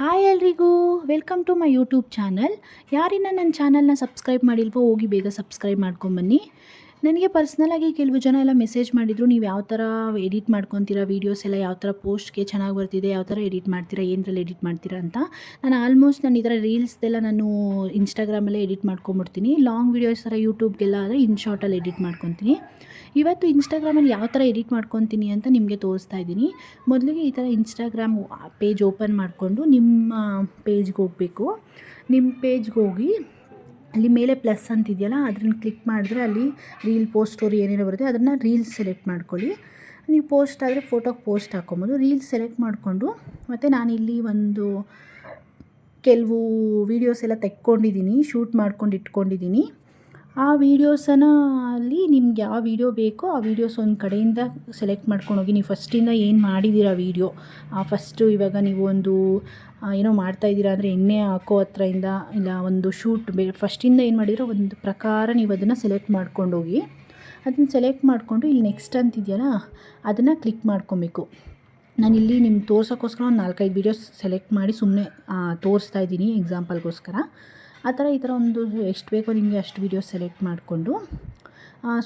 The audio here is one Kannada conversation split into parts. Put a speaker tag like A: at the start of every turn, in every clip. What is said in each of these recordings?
A: ಹಾಯ್ ಎಲ್ರಿಗೂ, welcome to my YouTube channel. ಯಾರಿನ ನನ್ನ ಚಾನಲ್ನ ಸಬ್ಸ್ಕ್ರೈಬ್ ಮಾಡಿಲ್ವೋ, ಹೋಗಿ ಬೇಗ ಸಬ್ಸ್ಕ್ರೈಬ್ ಮಾಡ್ಕೊಂಬನ್ನಿ ನನಗೆ ಪರ್ಸ್ನಲಾಗಿ ಕೆಲವು ಜನ ಎಲ್ಲ ಮೆಸೇಜ್ ಮಾಡಿದರು, ನೀವು ಯಾವ ಥರ ಎಡಿಟ್ ಮಾಡ್ಕೊತೀರಾ ವೀಡಿಯೋಸ್ ಎಲ್ಲ, ಯಾವ ಥರ ಪೋಸ್ಟ್ಗೆ ಚೆನ್ನಾಗಿ ಬರ್ತಿದೆ, ಯಾವ ಥರ ಎಡಿಟ್ ಮಾಡ್ತೀರಾ, ಏನರಲ್ಲಿ ಎಡಿಟ್ ಮಾಡ್ತೀರಾ ಅಂತ? ನಾನು ಆಲ್ಮೋಸ್ಟ್ ನಾನು ಈ ಥರ ರೀಲ್ಸ್ದೆಲ್ಲ ನಾನು ಇನ್ಸ್ಟಾಗ್ರಾಮಲ್ಲೇ ಎಡಿಟ್ ಮಾಡ್ಕೊಂಬಿಡ್ತೀನಿ. ಲಾಂಗ್ ವೀಡಿಯೋಸ್ ಥರ ಯೂಟ್ಯೂಬ್ಗೆಲ್ಲ ಆದರೆ ಇನ್ ಶಾರ್ಟಲ್ಲಿ ಎಡಿಟ್ ಮಾಡ್ಕೊತೀನಿ. ಇವತ್ತು ಇನ್ಸ್ಟಾಗ್ರಾಮಲ್ಲಿ ಯಾವ ಥರ ಎಡಿಟ್ ಮಾಡ್ಕೊತೀನಿ ಅಂತ ನಿಮಗೆ ತೋರಿಸ್ತಾ ಇದ್ದೀನಿ. ಮೊದಲಿಗೆ ಈ ಥರ ಇನ್ಸ್ಟಾಗ್ರಾಮ್ ಪೇಜ್ ಓಪನ್ ಮಾಡಿಕೊಂಡು ನಿಮ್ಮ ಪೇಜ್ಗೆ ಹೋಗಬೇಕು. ನಿಮ್ಮ ಪೇಜ್ಗೆ ಹೋಗಿ ಅಲ್ಲಿ ಮೇಲೆ ಪ್ಲಸ್ ಅಂತಿದೆಯಲ್ಲ ಅದನ್ನ ಕ್ಲಿಕ್ ಮಾಡಿದ್ರೆ ಅಲ್ಲಿ ರೀಲ್ ಪೋಸ್ಟ್ ಸ್ಟೋರಿ ಏನೇನೋ ಬರುತ್ತೆ, ಅದನ್ನು ರೀಲ್ಸ್ ಸೆಲೆಕ್ಟ್ ಮಾಡ್ಕೊಳ್ಳಿ. ನೀವು ಪೋಸ್ಟ್ ಆದರೆ ಫೋಟೋಗೆ ಪೋಸ್ಟ್ ಹಾಕ್ಕೊಬೋದು. ರೀಲ್ಸ್ ಸೆಲೆಕ್ಟ್ ಮಾಡಿಕೊಂಡು, ಮತ್ತು ನಾನಿಲ್ಲಿ ಒಂದು ಕೆಲವು ವೀಡಿಯೋಸ್ ಎಲ್ಲ ತೆಕ್ಕೊಂಡಿದ್ದೀನಿ ಶೂಟ್ ಮಾಡ್ಕೊಂಡು ಇಟ್ಕೊಂಡಿದ್ದೀನಿ. ಆ ವೀಡಿಯೋಸನ ಅಲ್ಲಿ ನಿಮ್ಗೆ ಯಾವ ವೀಡಿಯೋ ಬೇಕೋ ಆ ವೀಡಿಯೋಸ್ ಒಂದು ಕಡೆಯಿಂದ ಸೆಲೆಕ್ಟ್ ಮಾಡ್ಕೊಂಡು ಹೋಗಿ. ನೀವು ಫಸ್ಟಿಂದ ಏನು ಮಾಡಿದ್ದೀರಾ ವೀಡಿಯೋ, ಆ ಫಸ್ಟು ಇವಾಗ ನೀವು ಒಂದು ಏನೋ ಮಾಡ್ತಾ ಇದ್ದೀರಾ ಅಂದರೆ ಎಣ್ಣೆ ಹಾಕೋ ಹತ್ರದಿಂದ ಇಲ್ಲ ಒಂದು ಶೂಟ್ ಬೇ ಫಸ್ಟಿಂದ ಏನು ಮಾಡಿದಿರೋ ಒಂದು ಪ್ರಕಾರ ನೀವು ಅದನ್ನು ಸೆಲೆಕ್ಟ್ ಮಾಡ್ಕೊಂಡು ಹೋಗಿ. ಅದನ್ನು ಸೆಲೆಕ್ಟ್ ಮಾಡಿಕೊಂಡು ಇಲ್ಲಿ ನೆಕ್ಸ್ಟ್ ಅಂತಿದೆಯಲ್ಲ, ಅದನ್ನು ಕ್ಲಿಕ್ ಮಾಡ್ಕೊಬೇಕು. ನಾನಿಲ್ಲಿ ನಿಮ್ಗೆ ತೋರ್ಸೋಕ್ಕೋಸ್ಕರ ಒಂದು ನಾಲ್ಕೈದು ವೀಡಿಯೋಸ್ ಸೆಲೆಕ್ಟ್ ಮಾಡಿ ಸುಮ್ಮನೆ ತೋರಿಸ್ತಾ ಇದ್ದೀನಿ ಎಕ್ಸಾಂಪಲ್ಗೋಸ್ಕರ ಆ ಥರ ಈ ಥರ ಒಂದು ಎಷ್ಟು ಬೇಕೋ ನಿಮಗೆ ಅಷ್ಟು ವೀಡಿಯೋಸ್ ಸೆಲೆಕ್ಟ್ ಮಾಡಿಕೊಂಡು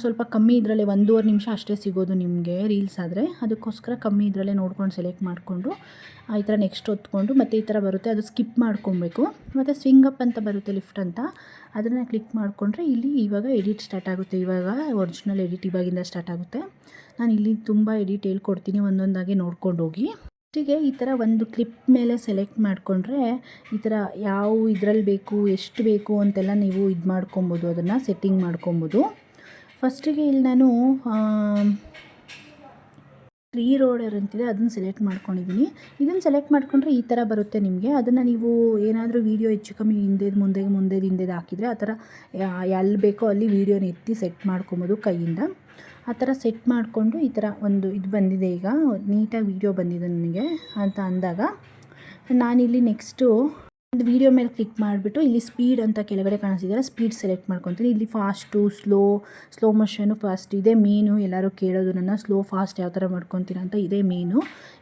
A: ಸ್ವಲ್ಪ ಕಮ್ಮಿ ಇದರಲ್ಲೇ ಒಂದೂವರೆ ನಿಮಿಷ ಅಷ್ಟೇ ಸಿಗೋದು ನಿಮಗೆ ರೀಲ್ಸ್ ಆದರೆ. ಅದಕ್ಕೋಸ್ಕರ ಕಮ್ಮಿ ಇದರಲ್ಲೇ ನೋಡ್ಕೊಂಡು ಸೆಲೆಕ್ಟ್ ಮಾಡಿಕೊಂಡು ಈ ಥರ ನೆಕ್ಸ್ಟ್ ಹೊತ್ಕೊಂಡು ಮತ್ತು ಈ ಥರ ಬರುತ್ತೆ. ಅದು ಸ್ಕಿಪ್ ಮಾಡ್ಕೊಬೇಕು. ಮತ್ತು ಸ್ವಿಂಗ್ ಅಪ್ ಅಂತ ಬರುತ್ತೆ ಲಿಫ್ಟ್ ಅಂತ. ಅದನ್ನು ಕ್ಲಿಕ್ ಮಾಡಿಕೊಂಡ್ರೆ ಇಲ್ಲಿ ಇವಾಗ ಎಡಿಟ್ ಸ್ಟಾರ್ಟ್ ಆಗುತ್ತೆ. ಇವಾಗ ಒರಿಜಿನಲ್ ಎಡಿಟ್ ಇವಾಗಿಂದ ಸ್ಟಾರ್ಟ್ ಆಗುತ್ತೆ. ನಾನು ಇಲ್ಲಿ ತುಂಬ ಎಡಿಟ್ ಹೇಳ್ಕೊಡ್ತೀನಿ ಒಂದೊಂದಾಗಿ ನೋಡ್ಕೊಂಡು ಹೋಗಿ ಫಸ್ಟಿಗೆ ಈ ಥರ ಒಂದು ಕ್ಲಿಪ್ ಮೇಲೆ ಸೆಲೆಕ್ಟ್ ಮಾಡಿಕೊಂಡ್ರೆ ಈ ಥರ ಯಾವ ಇದ್ರಲ್ಲಿ ಬೇಕು, ಎಷ್ಟು ಬೇಕು ಅಂತೆಲ್ಲ ನೀವು ಇದು ಮಾಡ್ಕೊಬೋದು, ಅದನ್ನು ಸೆಟ್ಟಿಂಗ್ ಮಾಡ್ಕೊಬೋದು. ಫಸ್ಟಿಗೆ ಇಲ್ಲಿ ನಾನು ಫ್ರೀ ರೋಡರ್ ಅಂತಿದೆ, ಅದನ್ನು ಸೆಲೆಕ್ಟ್ ಮಾಡ್ಕೊಂಡಿದ್ದೀನಿ. ಇದನ್ನು ಸೆಲೆಕ್ಟ್ ಮಾಡಿಕೊಂಡ್ರೆ ಈ ಥರ ಬರುತ್ತೆ ನಿಮಗೆ. ಅದನ್ನು ನೀವು ಏನಾದರೂ ವೀಡಿಯೋ ಹೆಚ್ಚು ಕಮ್ಮಿ ಹಿಂದೆದು ಮುಂದೆ ಮುಂದೆದು ಹಿಂದೆದು ಹಾಕಿದರೆ ಆ ಥರ ಎಲ್ಲಿ ಬೇಕೋ ಅಲ್ಲಿ ವೀಡಿಯೋನ ಎತ್ತಿ ಸೆಟ್ ಮಾಡ್ಕೊಬೋದು ಕೈಯಿಂದ. ಆ ಥರ ಸೆಟ್ ಮಾಡಿಕೊಂಡು ಈ ಥರ ಒಂದು ಇದು ಬಂದಿದೆ ಈಗ, ನೀಟಾಗಿ ವೀಡಿಯೋ ಬಂದಿದೆ ನನಗೆ ಅಂತ ಅಂದಾಗ ನಾನಿಲ್ಲಿ ನೆಕ್ಸ್ಟು ಒಂದು ವೀಡಿಯೋ ಮೇಲೆ ಕ್ಲಿಕ್ ಮಾಡಿಬಿಟ್ಟು ಇಲ್ಲಿ ಸ್ಪೀಡ್ ಅಂತ ಕೆಳಗಡೆ ಕಾಣಿಸ್ತಿದ್ದಾರೆ ಸ್ಪೀಡ್ ಸೆಲೆಕ್ಟ್ ಮಾಡ್ಕೊತೀನಿ. ಇಲ್ಲಿ fast slow slow motion fast ಇದೆ ಮೇನು ಎಲ್ಲರೂ ಕೇಳೋದು ನನ್ನ ಸ್ಲೋ ಫಾಸ್ಟ್ ಯಾವ ಥರ ಮಾಡ್ಕೊತೀರಾ ಅಂತ ಇದೇ ಮೇನು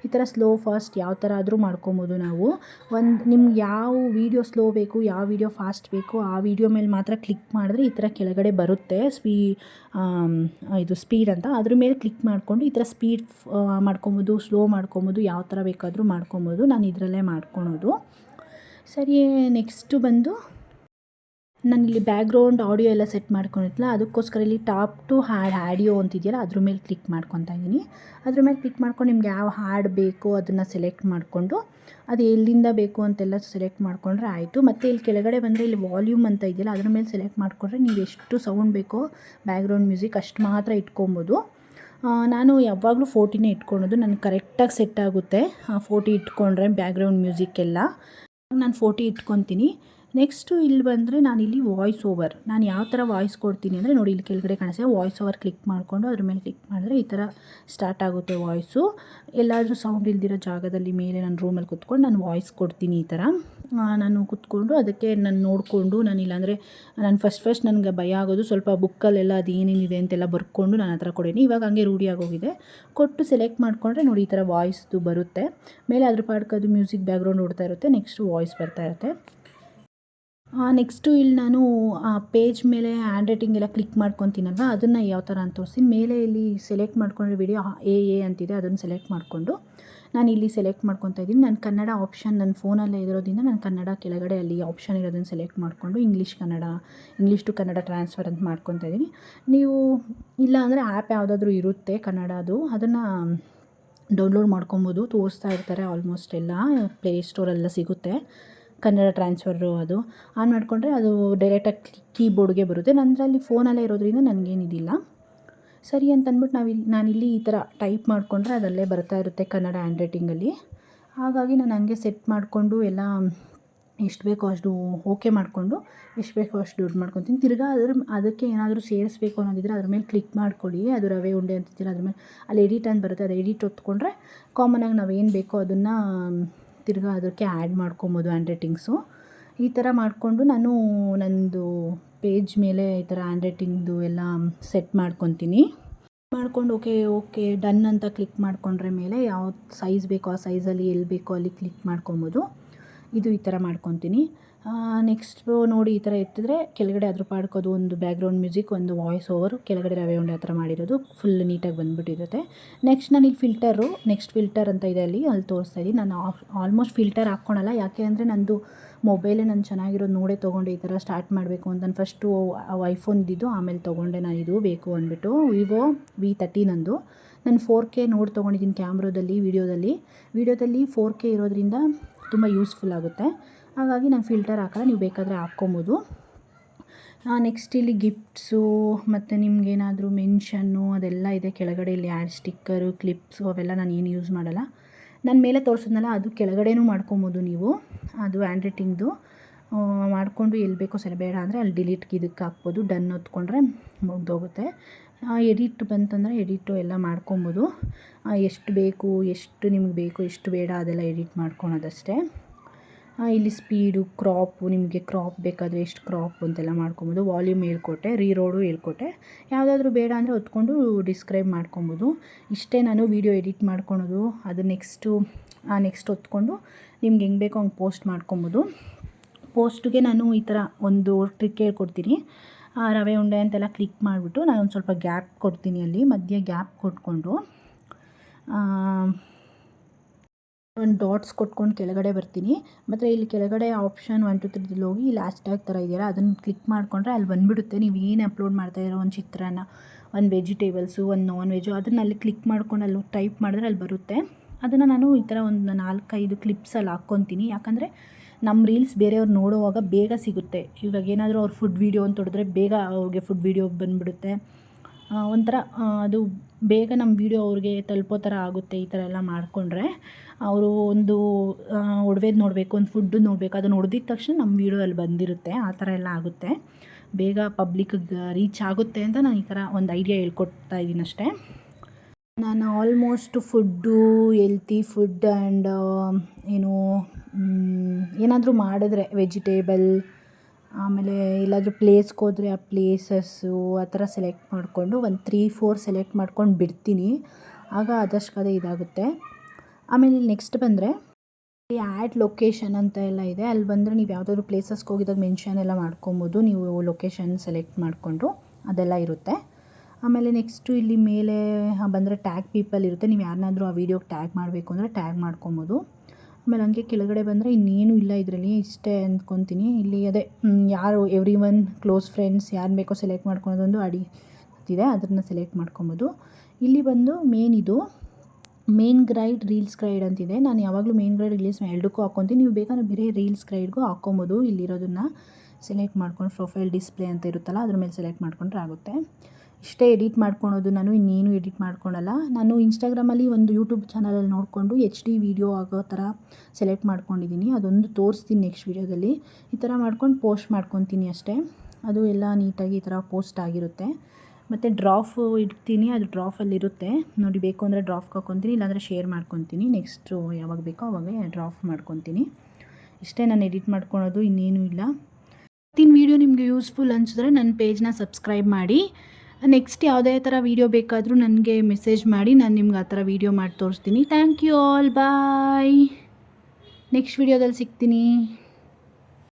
A: ಈ ಥರ ಸ್ಲೋ ಫಾಸ್ಟ್ ಯಾವ ಥರ ಆದರೂ ಮಾಡ್ಕೊಬೋದು ನಾವು. ಒಂದು ನಿಮ್ಗೆ ಯಾವ ವೀಡಿಯೋ ಸ್ಲೋ ಬೇಕು, ಯಾವ ವೀಡಿಯೋ ಫಾಸ್ಟ್ ಬೇಕು, ಆ ವೀಡಿಯೋ ಮೇಲೆ ಮಾತ್ರ ಕ್ಲಿಕ್ ಮಾಡಿದ್ರೆ ಈ ಥರ ಕೆಳಗಡೆ ಬರುತ್ತೆ ಸ್ಪೀ ಇದು ಸ್ಪೀಡ್ ಅಂತ. ಅದ್ರ ಮೇಲೆ ಕ್ಲಿಕ್ ಮಾಡಿಕೊಂಡು ಈ ಥರ ಸ್ಪೀಡ್ ಮಾಡ್ಕೊಬೋದು ಸ್ಲೋ ಮಾಡ್ಕೊಬೋದು, ಯಾವ ಥರ ಬೇಕಾದರೂ ಮಾಡ್ಕೊಬೋದು. ನಾನು ಇದರಲ್ಲೇ ಮಾಡ್ಕೊಳೋದು. ಸರಿ ನೆಕ್ಸ್ಟು ಬಂದು ನಾನಿಲ್ಲಿ ಬ್ಯಾಕ್ಗ್ರೌಂಡ್ ಆಡಿಯೋ ಎಲ್ಲ ಸೆಟ್ ಮಾಡ್ಕೊಂಡಿತ್ತಲ್ಲ ಅದಕ್ಕೋಸ್ಕರ ಇಲ್ಲಿ ಟಾಪ್ ಟು ಹಾಡ್ ಆಡಿಯೋ ಅಂತಿದೆಯಲ್ಲ, ಅದ್ರ ಮೇಲೆ ಕ್ಲಿಕ್ ಮಾಡ್ಕೊತಾ ಇದ್ದೀನಿ. ಅದ್ರ ಮೇಲೆ ಕ್ಲಿಕ್ ಮಾಡ್ಕೊಂಡು ನಿಮ್ಗೆ ಯಾವ ಹಾಡು ಬೇಕೋ ಅದನ್ನು ಸೆಲೆಕ್ಟ್ ಮಾಡಿಕೊಂಡು, ಅದು ಎಲ್ಲಿಂದ ಬೇಕು ಅಂತೆಲ್ಲ ಸೆಲೆಕ್ಟ್ ಮಾಡಿಕೊಂಡ್ರೆ ಆಯಿತು. ಮತ್ತು ಇಲ್ಲಿ ಕೆಳಗಡೆ ಬಂದರೆ ಇಲ್ಲಿ ವಾಲ್ಯೂಮ್ ಅಂತ ಇದೆಯಲ್ಲ, ಅದ್ರ ಮೇಲೆ ಸೆಲೆಕ್ಟ್ ಮಾಡಿಕೊಂಡ್ರೆ ನೀವು ಎಷ್ಟು ಸೌಂಡ್ ಬೇಕೋ ಬ್ಯಾಕ್ಗ್ರೌಂಡ್ ಮ್ಯೂಸಿಕ್ ಅಷ್ಟು ಮಾತ್ರ ಇಟ್ಕೊಬೋದು. ನಾನು ಯಾವಾಗಲೂ ಫೋರ್ಟಿನೇ ಇಟ್ಕೊಳೋದು ನನಗೆ ಕರೆಕ್ಟಾಗಿ ಸೆಟ್ ಆಗುತ್ತೆ. ಫೋರ್ಟಿ ಇಟ್ಕೊಂಡ್ರೆ ಬ್ಯಾಕ್ಗ್ರೌಂಡ್ ಮ್ಯೂಸಿಕ್ ಎಲ್ಲ. ನಾನು ಫೋಟೋ ಇಟ್ಕೊತೀನಿ. ನೆಕ್ಸ್ಟು ಇಲ್ಲಿ ಬಂದರೆ ಇಲ್ಲಿ ವಾಯ್ಸ್ ಓವರ್ ನಾನು ಯಾವ ಥರ ವಾಯ್ಸ್ ಕೊಡ್ತೀನಿ ಅಂದರೆ ನೋಡಿ ಇಲ್ಲಿ ಕೆಳಗಡೆ ಕಾಣಿಸ್ತೀನಿ ವಾಯ್ಸ್ ಓವರ್ ಕ್ಲಿಕ್ ಮಾಡಿಕೊಂಡು ಅದ್ರ ಮೇಲೆ ಕ್ಲಿಕ್ ಮಾಡಿದ್ರೆ ಈ ಥರ ಸ್ಟಾರ್ಟ್ ಆಗುತ್ತೆ ವಾಯ್ಸು ಎಲ್ಲಾದರೂ ಸೌಂಡ್ ಇಲ್ದಿರೋ ಜಾಗದಲ್ಲಿ ಮೇಲೆ ನಾನು ರೂಮಲ್ಲಿ ಕುತ್ಕೊಂಡು ನಾನು ವಾಯ್ಸ್ ಕೊಡ್ತೀನಿ ಈ ಥರ ನಾನು ಕುತ್ಕೊಂಡು ಅದಕ್ಕೆ ನಾನು ನೋಡಿಕೊಂಡು ನಾನು ಇಲ್ಲಾಂದರೆ ನಾನು ಫಸ್ಟ್ ಫಸ್ಟ್ ನನಗೆ ಭಯ ಆಗೋದು ಸ್ವಲ್ಪ ಬುಕ್ಕಲ್ಲೆಲ್ಲ ಅದು ಏನೇನಿದೆ ಅಂತೆಲ್ಲ ಬರ್ಕೊಂಡು ನಾನು ಆ ಥರ ಕೊಡೀನಿ. ಇವಾಗ ಹಂಗೆ ರೂಢಿಯಾಗೋಗಿದೆ ಕೊಟ್ಟು ಸೆಲೆಕ್ಟ್ ಮಾಡಿಕೊಂಡ್ರೆ ನೋಡಿ ಈ ಥರ ವಾಯ್ಸ್ದು ಬರುತ್ತೆ. ಮೇಲೆ ಅದ್ರ ಪಾಡ್ಕದು ಮ್ಯೂಸಿಕ್ ಬ್ಯಾಕ್ಗ್ರೌಂಡ್ ಓಡ್ತಾ ಇರುತ್ತೆ. ನೆಕ್ಸ್ಟ್ ವಾಯ್ಸ್ ಬರ್ತಾ ಇರುತ್ತೆ. ನೆಕ್ಸ್ಟು ಇಲ್ಲಿ ನಾನು, ಆ ಪೇಜ್ ಮೇಲೆ ಹ್ಯಾಂಡ್ ರೈಟಿಂಗ್ ಎಲ್ಲ ಕ್ಲಿಕ್ ಮಾಡ್ಕೊತೀನಲ್ವ? ಅದನ್ನು ಯಾವ ಥರ ಅಂತ ತೋರಿಸ್ತೀನಿ ಮೇಲೆ ಇಲ್ಲಿ ಸೆಲೆಕ್ಟ್ ಮಾಡ್ಕೊಂಡ್ರೆ ವಿಡಿಯೋ ಎ ಎ ಅಂತಿದೆ, ಅದನ್ನು ಸೆಲೆಕ್ಟ್ ಮಾಡಿಕೊಂಡು. ನಾನು ಇಲ್ಲಿ ಸೆಲೆಕ್ಟ್ ಮಾಡ್ಕೊತಾ ಇದ್ದೀನಿ. ನಾನು ಕನ್ನಡ ಆಪ್ಷನ್ ನನ್ನ ಫೋನಲ್ಲೇ ಇರೋದ್ರಿಂದ ನಾನು ಕನ್ನಡ ಕೆಳಗಡೆ ಅಲ್ಲಿ ಆಪ್ಷನ್ ಇರೋದನ್ನು ಸೆಲೆಕ್ಟ್ ಮಾಡಿಕೊಂಡು English Kannada English to Kannada transfer ಅಂತ ಮಾಡ್ಕೊತಾ ಇದ್ದೀನಿ. ನೀವು ಇಲ್ಲ ಅಂದರೆ ಆ್ಯಪ್ ಯಾವುದಾದ್ರೂ ಇರುತ್ತೆ ಕನ್ನಡದು, ಅದನ್ನು ಡೌನ್ಲೋಡ್ ಮಾಡ್ಕೊಬೋದು. ತೋರಿಸ್ತಾ ಇರ್ತಾರೆ ಆಲ್ಮೋಸ್ಟ್ ಎಲ್ಲ ಪ್ಲೇ ಸ್ಟೋರೆಲ್ಲ ಸಿಗುತ್ತೆ. ಕನ್ನಡ ಟ್ರಾನ್ಸ್ಫರು ಅದು. ಆನ್ ಮಾಡಿಕೊಂಡ್ರೆ ಅದು ಡೈರೆಕ್ಟಾಗಿ ಕೀಬೋರ್ಡ್ಗೆ ಬರುತ್ತೆ. ನಂದರಲ್ಲಿ ಫೋನಲ್ಲೇ ಇರೋದ್ರಿಂದ ನನಗೇನಿದಿಲ್ಲ ಸರಿ ಅಂತಂದ್ಬಿಟ್ಟು ನಾವಿಲ್ಲಿ ನಾನಿಲ್ಲಿ ಈ ಥರ ಟೈಪ್ ಮಾಡಿಕೊಂಡ್ರೆ ಅದಲ್ಲೇ ಬರ್ತಾ ಇರುತ್ತೆ ಕನ್ನಡ ಹ್ಯಾಂಡ್ ರೈಟಿಂಗಲ್ಲಿ ಹಾಗಾಗಿ ನಾನು ಹಂಗೆ ಸೆಟ್ ಮಾಡಿಕೊಂಡು ಎಲ್ಲ ಎಷ್ಟು ಬೇಕೋ ಅಷ್ಟು ಓಕೆ ಮಾಡಿಕೊಂಡು, ಎಷ್ಟು ಬೇಕೋ ಅಷ್ಟು ದುಡ್ಡು ಮಾಡ್ಕೊತೀನಿ. ತಿರ್ಗಾ ಅದ್ರ ಅದಕ್ಕೆ ಏನಾದರೂ ಸೇರಿಸ್ಬೇಕು ಅನ್ನೋದಿದ್ರೆ ಅದ್ರ ಮೇಲೆ ಕ್ಲಿಕ್ ಮಾಡ್ಕೊಳ್ಳಿ. ಅದು ರವೆ ಉಂಡೆ ಅಂತಿದ್ದೀರ ಅದ್ರ ಮೇಲೆ. ಅಲ್ಲಿ ಎಡಿಟ್ ಅಂತ ಬರುತ್ತೆ. ಅದು ಎಡಿಟ್ ಒತ್ಕೊಂಡ್ರೆ ಕಾಮನಾಗಿ ನಾವು ಏನು ಬೇಕೋ ಅದನ್ನು ತಿರ್ಗಾ ಅದಕ್ಕೆ ಆ್ಯಡ್ ಮಾಡ್ಕೊಬೋದು ಹ್ಯಾಂಡ್ ರೈಟಿಂಗ್ಸು ಈ ಥರ ಮಾಡಿಕೊಂಡು ನಾನು ನಂದು ಪೇಜ್ ಮೇಲೆ ಈ ಥರ ಹ್ಯಾಂಡ್ ರೈಟಿಂಗ್ದು ಎಲ್ಲ ಸೆಟ್ ಮಾಡ್ಕೊತೀನಿ. ಮಾಡ್ಕೊಂಡು ಓಕೆ ಓಕೆ ಡನ್ ಅಂತ ಕ್ಲಿಕ್ ಮಾಡಿಕೊಂಡ್ರೆ ಮೇಲೆ ಯಾವ ಸೈಜ್ ಬೇಕೋ ಆ ಸೈಜಲ್ಲಿ ಎಲ್ಲಿ ಬೇಕೋ ಅಲ್ಲಿ ಕ್ಲಿಕ್ ಮಾಡ್ಕೊಬೋದು. ಇದು ಈ ಥರ ಮಾಡ್ಕೊತೀನಿ. ನೆಕ್ಸ್ಟು ನೋಡಿ ಈ ಥರ ಎತ್ತಿದ್ರೆ ಕೆಳಗಡೆ ಅದ್ರ ಪಾಡ್ಕೋದು, ಒಂದು ಬ್ಯಾಕ್ಗ್ರೌಂಡ್ ಮ್ಯೂಸಿಕ್ ಒಂದು ವಾಯ್ಸ್ ಓವರು ಕೆಳಗಡೆ ರವೆ ಉಂಡೆ ಆ ಥರ ಮಾಡಿರೋದು ಫುಲ್ ನೀಟಾಗಿ ಬಂದುಬಿಟ್ಟಿರುತ್ತೆ. ನೆಕ್ಸ್ಟ್ ನನಗೆ ಫಿಲ್ಟರು ನೆಕ್ಸ್ಟ್ ಫಿಲ್ಟರ್ ಅಂತ ಇದೆ ಅಲ್ಲಿ ಅಲ್ಲಿ ತೋರಿಸ್ತಾ ಇದ್ದೀನಿ. ನಾನು ಆಲ್ಮೋಸ್ಟ್ ಫಿಲ್ಟರ್ ಹಾಕ್ಕೊಳಲ್ಲ, ಯಾಕೆ ಅಂದರೆ ನಂದು ಮೊಬೈಲೇ ನಾನು ಚೆನ್ನಾಗಿರೋದು ನೋಡೇ ತೊಗೊಂಡೆ ಈ ಥರ ಸ್ಟಾರ್ಟ್ ಮಾಡಬೇಕು ಅಂತ ನಾನು ಫಸ್ಟು ಐಫೋನ್ ಇದ್ದಿದ್ದು, ಆಮೇಲೆ ತೊಗೊಂಡೆ ನಾನು ಇದು ಬೇಕು ಅಂದ್ಬಿಟ್ಟು. ವಿವೋ ವಿ ತರ್ಟಿ ನಂದು. ನಾನು ಫೋರ್ ಕೆ ನೋಡಿ ತೊಗೊಂಡಿದ್ದೀನಿ ಕ್ಯಾಮ್ರಾದಲ್ಲಿ ವೀಡಿಯೋದಲ್ಲಿ ವೀಡಿಯೋದಲ್ಲಿ ಫೋರ್ ಕೆ ಇರೋದ್ರಿಂದ ತುಂಬ ಯೂಸ್ಫುಲ್ ಆಗುತ್ತೆ. ಹಾಗಾಗಿ ನಾನು ಫಿಲ್ಟರ್ ಹಾಕಲ್ಲ, ನೀವು ಬೇಕಾದರೆ ಹಾಕ್ಕೊಬೋದು. ನೆಕ್ಸ್ಟ್ ಇಲ್ಲಿ ಗಿಫ್ಟ್ಸು ಮತ್ತು ನಿಮಗೇನಾದರೂ ಮೆನ್ಷನ್ನು ಅದೆಲ್ಲ ಇದೆ. ಕೆಳಗಡೆ ಇಲ್ಲಿ ಆ್ಯಡ್ ಸ್ಟಿಕ್ಕರು ಕ್ಲಿಪ್ಸು ಅವೆಲ್ಲ ನಾನು ಏನು ಯೂಸ್ ಮಾಡಲ್ಲ. ನನ್ನ ಮೇಲೆ ತೋರಿಸಿದ್ನಲ್ಲ, ಅದು ಕೆಳಗಡೆನೂ ಮಾಡ್ಕೊಬೋದು ನೀವು. ಅದು ಹ್ಯಾಂಡ್ ರೈಟಿಂಗ್ದು ಮಾಡಿಕೊಂಡು ಎಲ್ಲಿ ಬೇಕೋ ಸರಿ, ಬೇಡ ಅಂದರೆ ಅಲ್ಲಿ ಡಿಲೀಟ್ಗೆ ಇದಕ್ಕೆ ಹಾಕ್ಬೋದು. ಡನ್ ಹೊತ್ಕೊಂಡ್ರೆ ಮುಗ್ದೋಗುತ್ತೆ. ಎಡಿಟ್ ಬಂತಂದರೆ ಎಡಿಟು ಎಲ್ಲ ಮಾಡ್ಕೊಬೋದು. ಎಷ್ಟು ಬೇಕು, ಎಷ್ಟು ನಿಮ್ಗೆ ಬೇಕು, ಎಷ್ಟು ಬೇಡ ಅದೆಲ್ಲ ಎಡಿಟ್ ಮಾಡ್ಕೊಳೋದಷ್ಟೇ. ಇಲ್ಲಿ ಸ್ಪೀಡು, ಕ್ರಾಪು, ನಿಮಗೆ ಕ್ರಾಪ್ ಬೇಕಾದರೆ ಎಷ್ಟು ಕ್ರಾಪ್ ಅಂತೆಲ್ಲ ಮಾಡ್ಕೊಬೋದು. ವಾಲ್ಯೂಮ್ ಹೇಳ್ಕೊಟ್ಟೆ, ರೀರೋಡು ಹೇಳ್ಕೊಟ್ಟೆ. ಯಾವುದಾದ್ರೂ ಬೇಡ ಅಂದರೆ ಹೊತ್ಕೊಂಡು ಡಿಸ್ಕ್ರೈಬ್ ಮಾಡ್ಕೊಬೋದು. ಇಷ್ಟೇ ನಾನು ವೀಡಿಯೋ ಎಡಿಟ್ ಮಾಡ್ಕೊಳೋದು. ಅದು ನೆಕ್ಸ್ಟು ನೆಕ್ಸ್ಟ್ ಹೊತ್ಕೊಂಡು ನಿಮ್ಗೆ ಹೆಂಗೆ ಬೇಕೋ ಹಂಗೆ ಪೋಸ್ಟ್ ಮಾಡ್ಕೊಬೋದು. ಪೋಸ್ಟ್ಗೆ ನಾನು ಈ ಥರ ಒಂದು ಟ್ರಿಕ್ ಹೇಳ್ಕೊಡ್ತೀನಿ. ರವೆ ಉಂಡೆ ಅಂತೆಲ್ಲ ಕ್ಲಿಕ್ ಮಾಡಿಬಿಟ್ಟು ನಾನು ಒಂದು ಸ್ವಲ್ಪ ಗ್ಯಾಪ್ ಕೊಡ್ತೀನಿ ಅಲ್ಲಿ, ಮಧ್ಯೆ ಗ್ಯಾಪ್ ಕೊಟ್ಕೊಂಡು. ಒಂದು ಡಾಟ್ಸ್ ಕೊಟ್ಕೊಂಡು ಕೆಳಗಡೆ ಬರ್ತೀನಿ. ಮತ್ತು ಇಲ್ಲಿ ಕೆಳಗಡೆ ಆಪ್ಷನ್ ಒನ್ ಟು ತ್ರೀದಲ್ಲಿ ಹೋಗಿ ಇಲ್ಲಿ ಲ್ಯಾಶ್ ಟ್ಯಾಗ್ ಥರ ಇದೆಯಲ್ಲ, ಅದನ್ನು ಕ್ಲಿಕ್ ಮಾಡಿಕೊಂಡ್ರೆ ಅಲ್ಲಿ ಬಂದುಬಿಡುತ್ತೆ. ನೀವು ಏನು ಅಪ್ಲೋಡ್ ಮಾಡ್ತಾಯಿರೋ ಒಂದು ಚಿತ್ರಾನ್ನ, ಒಂದು ವೆಜಿಟೇಬಲ್ಸು ಒಂದು ನಾನ್ ವೆಜ್ ಅದನ್ನು ಅಲ್ಲಿ ಕ್ಲಿಕ್ ಮಾಡ್ಕೊಂಡು ಅಲ್ಲಿ ಟೈಪ್ ಮಾಡಿದ್ರೆ ಅಲ್ಲಿ ಬರುತ್ತೆ. ಅದನ್ನು ನಾನು ಈ ಥರ ಒಂದು ನಾಲ್ಕೈದು ಕ್ಲಿಪ್ಸಲ್ಲಿ ಹಾಕ್ಕೊತೀನಿ ಯಾಕಂದರೆ ನಮ್ಮ ರೀಲ್ಸ್ ಬೇರೆಯವ್ರು ನೋಡುವಾಗ ಬೇಗ ಸಿಗುತ್ತೆ. ಇವಾಗ ಏನಾದರೂ ಅವ್ರು ಫುಡ್ ವೀಡಿಯೋ ಅಂತ ಹೊಡೆದ್ರೆ ಬೇಗ ಅವ್ರಿಗೆ ಫುಡ್ ವೀಡಿಯೋ ಬಂದುಬಿಡುತ್ತೆ. ಒಂಥರ ಅದು ಬೇಗ ನಮ್ಮ ವೀಡಿಯೋ ಅವ್ರಿಗೆ ತಲುಪೋ ಥರ ಆಗುತ್ತೆ ಈ ಥರ ಎಲ್ಲ ಮಾಡಿಕೊಂಡ್ರೆ. ಅವರು ಒಂದು ಒಡವೆದು ನೋಡಬೇಕು, ಒಂದು ಫುಡ್ಡು ನೋಡಬೇಕು ಅದನ್ನು ನೋಡಿದ ತಕ್ಷಣ ನಮ್ಮ ವೀಡಿಯೋ ಅಲ್ಲಿ ಬಂದಿರುತ್ತೆ. ಆ ಥರ ಎಲ್ಲ ಆಗುತ್ತೆ. ಬೇಗ ಪಬ್ಲಿಕ್ಗೆ ರೀಚ್ ಆಗುತ್ತೆ ಅಂತ ನಾನು ಈ ಥರ ಒಂದು ಐಡಿಯಾ ಹೇಳ್ಕೊಡ್ತಾ ಇದ್ದೀನಿ ಅಷ್ಟೇ ನಾನು almost food healthy food and ಏನು ಏನಾದರೂ ಮಾಡಿದ್ರೆ ವೆಜಿಟೇಬಲ್ ಆಮೇಲೆ ಎಲ್ಲಾದರೂ ಪ್ಲೇಸ್ಗೆ ಹೋದರೆ ಆ ಪ್ಲೇಸಸ್ಸು ಆ ಥರ ಸೆಲೆಕ್ಟ್ ಮಾಡಿಕೊಂಡು ಒಂದು ತ್ರೀ ಫೋರ್ ಸೆಲೆಕ್ಟ್ ಮಾಡ್ಕೊಂಡು ಬಿಡ್ತೀನಿ. ಆಗ ಆದಷ್ಟು ಅದೇ ಇದಾಗುತ್ತೆ. ಆಮೇಲೆ ನೆಕ್ಸ್ಟ್ ಬಂದರೆ ಆ್ಯಡ್ ಲೊಕೇಶನ್ ಅಂತ ಎಲ್ಲ ಇದೆ. ಅಲ್ಲಿ ಬಂದರೆ ನೀವು ಯಾವುದಾದ್ರು ಪ್ಲೇಸಸ್ಗೆ ಹೋಗಿದಾಗ ಮೆನ್ಷನ್ ಎಲ್ಲ ಮಾಡ್ಕೊಬೋದು. ನೀವು ಲೊಕೇಶನ್ ಸೆಲೆಕ್ಟ್ ಮಾಡಿಕೊಂಡು ಅದೆಲ್ಲ ಇರುತ್ತೆ. ಆಮೇಲೆ ನೆಕ್ಸ್ಟು ಇಲ್ಲಿ ಮೇಲೆ ಬಂದರೆ ಟ್ಯಾಗ್ ಪೀಪಲ್ ಇರುತ್ತೆ. ನೀವು ಯಾರನ್ನಾದರೂ ಆ ವೀಡಿಯೋಗೆ ಟ್ಯಾಗ್ ಮಾಡಬೇಕು ಅಂದರೆ ಟ್ಯಾಗ್ ಮಾಡ್ಕೊಬೋದು. ಆಮೇಲೆ ಹಂಗೆ ಕೆಳಗಡೆ ಬಂದರೆ ಇನ್ನೇನು ಇಲ್ಲ ಇದರಲ್ಲಿ. ಇಷ್ಟೇ ಅಂದ್ಕೊತೀನಿ. ಇಲ್ಲಿ ಅದೇ ಯಾರು ಎವ್ರಿ ಒನ್ ಕ್ಲೋಸ್ ಫ್ರೆಂಡ್ಸ್ ಯಾರು ಬೇಕೋ ಸೆಲೆಕ್ಟ್ ಮಾಡ್ಕೊಳೋದೊಂದು ಅಡಿ ಇದೆ. ಅದನ್ನು ಸೆಲೆಕ್ಟ್ ಮಾಡ್ಕೊಬೋದು. ಇಲ್ಲಿ ಬಂದು ಮೇನ್ ಇದು ಮೇನ್ ಗ್ರೈಡ್ ರೀಲ್ಸ್ ಗ್ರೈಡ್ ಅಂತಿದೆ. ನಾನು ಯಾವಾಗಲೂ ಮೇನ್ ಗ್ರೈಡ್ ರೀಲ್ಸ್ ಎರಡಕ್ಕೂ ಹಾಕ್ಕೊತೀನಿ ನೀವು ಬೇಕಾದ್ರೆ ಬೇರೆ ರೀಲ್ಸ್ ಗ್ರೈಡ್ಗೂ ಹಾಕ್ಕೊಬೋದು ಇಲ್ಲಿರೋದನ್ನು. ಸೆಲೆಕ್ಟ್ ಮಾಡ್ಕೊಂಡು ಪ್ರೊಫೈಲ್ ಡಿಸ್ಪ್ಲೇ ಅಂತ ಇರುತ್ತಲ್ಲ, ಅದ್ರ ಮೇಲೆ ಸೆಲೆಕ್ಟ್ ಮಾಡ್ಕೊಂಡ್ರೆ ಆಗುತ್ತೆ. ಇಷ್ಟೇ ಎಡಿಟ್ ಮಾಡ್ಕೊಳೋದು, ನಾನು ಇನ್ನೇನು ಎಡಿಟ್ ಮಾಡ್ಕೊಳಲ್ಲ. ನಾನು ಇನ್ಸ್ಟಾಗ್ರಾಮಲ್ಲಿ ಒಂದು ಯೂಟ್ಯೂಬ್ ಚಾನಲಲ್ಲಿ ನೋಡಿಕೊಂಡು ಎಚ್ ಡಿ ವೀಡಿಯೋ ಆಗೋ ಥರ ಸೆಲೆಕ್ಟ್ ಮಾಡ್ಕೊಂಡಿದ್ದೀನಿ. ಅದೊಂದು ತೋರಿಸ್ತೀನಿ ನೆಕ್ಸ್ಟ್ ವೀಡಿಯೋದಲ್ಲಿ ಈ ಥರ ಮಾಡ್ಕೊಂಡು ಪೋಸ್ಟ್ ಮಾಡ್ಕೊತೀನಿ ಅಷ್ಟೇ. ಅದು ಎಲ್ಲ ನೀಟಾಗಿ ಈ ಥರ ಪೋಸ್ಟ್ ಆಗಿರುತ್ತೆ. ಮತ್ತು ಡ್ರಾಫ್ ಇಡ್ತೀನಿ, ಅದು ಡ್ರಾಫಲ್ಲಿರುತ್ತೆ ನೋಡಿ, ಬೇಕು ಅಂದರೆ ಡ್ರಾಫ್ಗೆ ಹಾಕ್ಕೊತೀನಿ ಇಲ್ಲಾಂದರೆ ಶೇರ್ ಮಾಡ್ಕೊತೀನಿ. ನೆಕ್ಸ್ಟು ಯಾವಾಗ ಬೇಕೋ ಅವಾಗ ಡ್ರಾಫ್ ಮಾಡ್ಕೊತೀನಿ. ಇಷ್ಟೇ ನಾನು ಎಡಿಟ್ ಮಾಡ್ಕೊಳೋದು, ಇನ್ನೇನು ಇಲ್ಲ. ಇವತ್ತಿನ ವೀಡಿಯೋ ನಿಮಗೆ ಯೂಸ್ಫುಲ್ ಅನಿಸಿದ್ರೆ ನನ್ನ ಪೇಜ್ನ ಸಬ್ಸ್ಕ್ರೈಬ್ ಮಾಡಿ. ನೆಕ್ಸ್ಟ್ ಯಾವುದೇ ಥರ ವೀಡಿಯೋ ಬೇಕಾದರೂ ನನಗೆ ಮೆಸೇಜ್ ಮಾಡಿ, ನಾನು ನಿಮ್ಗೆ ಆ ಥರ ವೀಡಿಯೋ ಮಾಡಿ ತೋರಿಸ್ತೀನಿ. Thank you all bye next ವೀಡಿಯೋದಲ್ಲಿ ಸಿಗ್ತೀನಿ.